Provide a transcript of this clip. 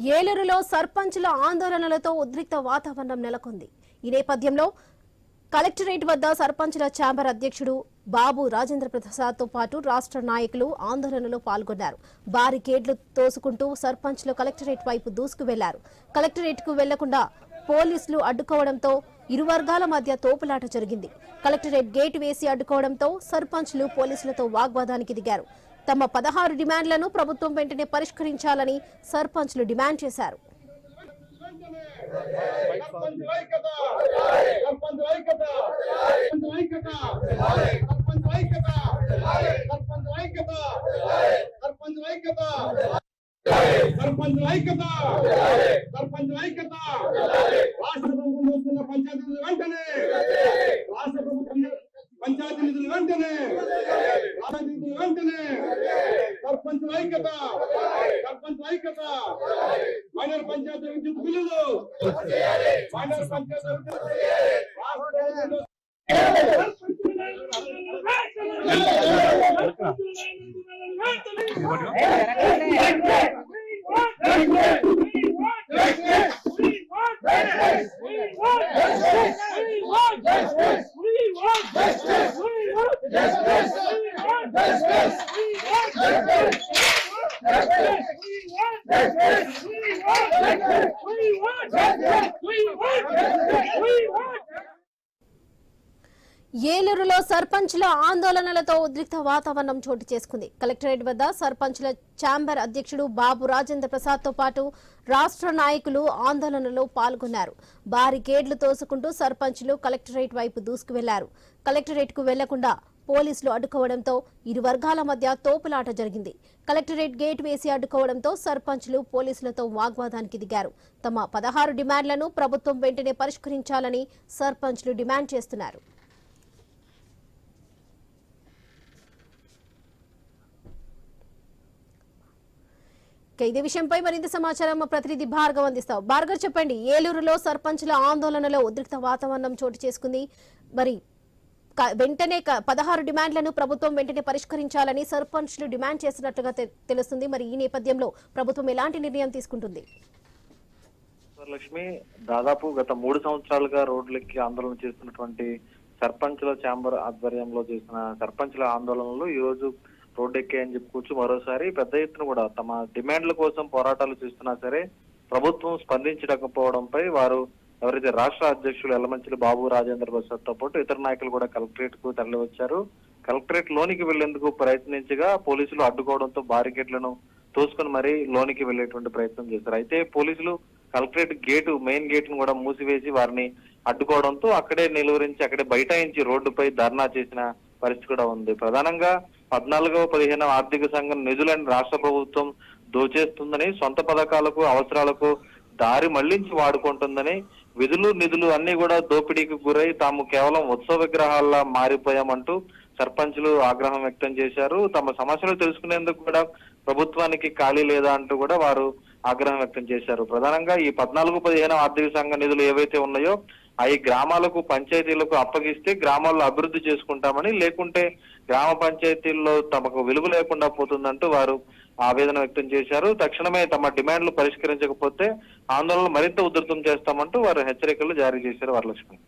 ఏలూరులో సర్పంచ్ల ఆందోళనలతో ఉద్రిక్త వాతావరణం నెలకొంది. ఈ నేపథ్యంలో కలెక్టరేట్ వద్ద సర్పంచ్ల ఛాంబర్ అధ్యక్షుడు బాబు రాజేంద్ర ప్రసాద్తో పాటు రాష్ట్ర నాయకులు ఆందోళనలో పాల్గొన్నారు. బారికేడ్లు తోసుకుంటూ సర్పంచ్లు కలెక్టరేట్ వైపు దూసుకు వెళ్ళారు. కలెక్టరేట్కు వెళ్ళకుండా పోలీసులు అడ్డుకోవడంతో ఇరు వర్గాల మధ్య తోపులాట జరిగింది. కలెక్టరేట్ గేటు వేసి అడ్డుకోవడంతో సర్పంచ్లు పోలీసులతో వాగ్వాదానికి దిగారు. తమ పదహారు డిమాండ్లను ప్రభుత్వం వెంటనే పరిష్కరించాలని సర్పంచ్లు డిమాండ్ చేశారు. ఐక్యత! ఐక్యత! రాష్ట్ర ప్రభుత్వం వస్తున్న వెంటనే సర్పంచ్ ఐక్యత. సర్పంచ్ ఐక్యత. మైనర్ పంచాయతీ విద్యుత్ బిల్లులు మైనర్ పంచాయతీ విద్యుత్ రాష్ట్ర ఏలూరులో సర్పంచ్ల ఆందోళనలతో ఉద్రిక్త వాతావరణం చోటు చేసుకుంది. కలెక్టరేట్ వద్ద సర్పంచ్ల ఛాంబర్ అధ్యక్షుడు బాబు రాజేంద్ర ప్రసాద్తో పాటు రాష్ట్ర నాయకులు ఆందోళనలో పాల్గొన్నారు. బారికేడ్లు తోసుకుంటూ సర్పంచ్లు కలెక్టరేట్ వైపు దూసుకు వెళ్ళారు కలెక్టరేట్కు వెళ్ళకుండా పోలీసులు అడ్డుకోవడంతో ఇరు వర్గాల మధ్య తోపులాట జరిగింది. కలెక్టరేట్ గేట్ వేసి అడ్డుకోవడంతో సర్పంచ్లు పోలీసులతో వాగ్వాదానికి దిగారు. తమ పదహారు డిమాండ్లను ప్రభుత్వం వెంటనే పరిష్కరించాలని సర్పంచ్లు డిమాండ్ చేస్తున్నారు. ఇదే విషయంపై మరింత సమాచారం మా ప్రతినిధి భార్గవ్ అందిస్తావు భార్గవ్ చెప్పండి ఏలూరులో సర్పంచ్ల ఆందోళనలో ఉద్రిక్త వాతావరణం చోటు చేసుకుంది. మరి వెంటనే పదహారు డిమాండ్లను ప్రభుత్వం వెంటనే పరిష్కరించాలని సర్పంచ్లు డిమాండ్ చేస్తున్నట్లుగా తెలుస్తుంది. మరి ఈ నేపథ్యంలో ప్రభుత్వం ఎలాంటి నిర్ణయం తీసుకుంటుంది? లక్ష్మి దాదాపు గత మూడు సంవత్సరాలుగా రోడ్లకి ఆందోళన చేస్తున్నటువంటి సర్పంచ్ల ఛాంబర్ ఆధ్వర్యంలో చేసిన సర్పంచుల ఆందోళనలు ఈ రోజు రోడ్డెక్కాయని చెప్పుకోవచ్చు. మరోసారి పెద్ద ఎత్తున కూడా తమ డిమాండ్ల కోసం పోరాటాలు చేస్తున్నా సరే ప్రభుత్వం స్పందించకపోవడంపై వారు ఎవరైతే రాష్ట్ర అధ్యక్షులు ఎల్లమంచిలి బాబు రాజేంద్ర ప్రసాద్తో పాటు ఇతర నాయకులు కూడా కలెక్టరేట్కు తరలి వచ్చారు కలెక్టరేట్ లోనికి వెళ్ళేందుకు ప్రయత్నించగా పోలీసులు అడ్డుకోవడంతో బారికేట్లను తోసుకొని మరీ లోనికి వెళ్ళేటువంటి ప్రయత్నం చేశారు. అయితే పోలీసులు కలెక్టరేట్ గేటు మెయిన్ గేట్ను కూడా మూసివేసి వారిని అడ్డుకోవడంతో అక్కడే నిలువరించి అక్కడే బైఠాయించి రోడ్డుపై ధర్నా చేసిన పరిస్థితి కూడా ఉంది. ప్రధానంగా పద్నాలుగవ పదిహేనవ ఆర్థిక సంఘం నిధులను రాష్ట్ర ప్రభుత్వం దోచేస్తుందని సొంత పథకాలకు అవసరాలకు దారి మళ్ళించి వాడుకుంటుందని విధులు నిధులు అన్ని కూడా దోపిడీకి గురై తాము కేవలం ఉత్సవ విగ్రహాల్లా మారిపోయామంటూ సర్పంచులు ఆగ్రహం వ్యక్తం చేశారు. తమ సమస్యలు తెలుసుకునేందుకు కూడా ప్రభుత్వానికి ఖాళీ లేదా అంటూ కూడా వారు ఆగ్రహం వ్యక్తం చేశారు. ప్రధానంగా ఈ పద్నాలుగు పదిహేను ఆర్థిక సంఘ నిధులు ఏవైతే ఉన్నాయో అవి గ్రామాలకు పంచాయతీలకు అప్పగిస్తే గ్రామాల్లో అభివృద్ధి చేసుకుంటామని లేకుంటే గ్రామ పంచాయతీల్లో తమకు విలువ లేకుండా పోతుందంటూ వారు ఆవేదన వ్యక్తం చేశారు. తక్షణమే తమ డిమాండ్లు పరిష్కరించకపోతే ఆందోళనలు మరింత ఉధృతం చేస్తామంటూ వారు హెచ్చరికలు జారీ చేశారు వరలక్ష్మి.